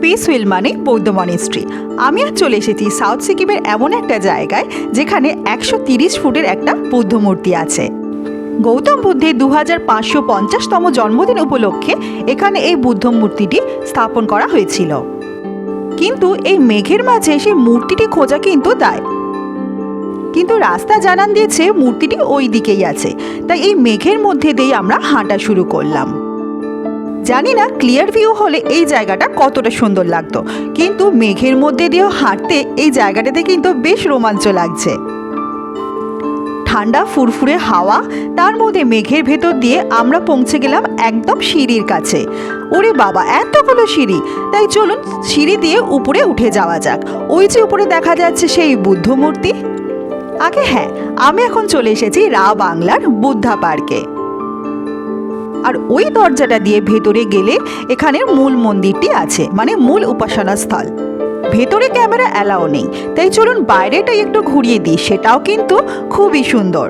Piece wheel মানে বৌদ্ধ monastery আমি আর চলে এসেছি সাউথ সিকিমের এমন একটা জায়গায়, যেখানে একশো তিরিশ ফুটের একটা বুদ্ধ মূর্তি আছে। গৌতম বুদ্ধের দু হাজার পাঁচশো পঞ্চাশতম জন্মদিন উপলক্ষে এখানে এই বুদ্ধ মূর্তিটি স্থাপন করা হয়েছিল। কিন্তু এই মেঘের মাঝে সেই মূর্তিটি খোঁজা কিন্তু দায়। কিন্তু রাস্তা জানান দিয়েছে মূর্তিটি ওই দিকেই আছে। তাই এই মেঘের মধ্যে দিয়েই আমরা হাঁটা শুরু করলাম। জানি না ক্লিয়ার ভিউ হলে এই জায়গাটা কতটা সুন্দর লাগতো, কিন্তু মেঘের মধ্যে দিয়েও হাঁটতে এই জায়গাটাতে কিন্তু বেশ রোমাঞ্চ লাগছে। ঠান্ডা ফুরফুরে হাওয়া, তার মধ্যে মেঘের ভেতর দিয়ে আমরা পৌঁছে গেলাম একদম সিঁড়ির কাছে। ওরে বাবা, এতগুলো সিঁড়ি! তাই চলুন সিঁড়ি দিয়ে উপরে উঠে যাওয়া যাক। ওই যে উপরে দেখা যাচ্ছে সেই বুদ্ধ মূর্তি। আগে হ্যাঁ আমি এখন চলে এসেছি রা বাংলার বুদ্ধা পার্কে। আর ওই দরজাটা দিয়ে ভেতরে গেলে এখানের মূল মন্দিরটি আছে মানে মূল উপাসনা স্থল ভেতরে ক্যামেরা অ্যালাও নেই, তাই চলুন বাইরেটাই একটু ঘুরিয়ে দিই, সেটাও কিন্তু খুবই সুন্দর।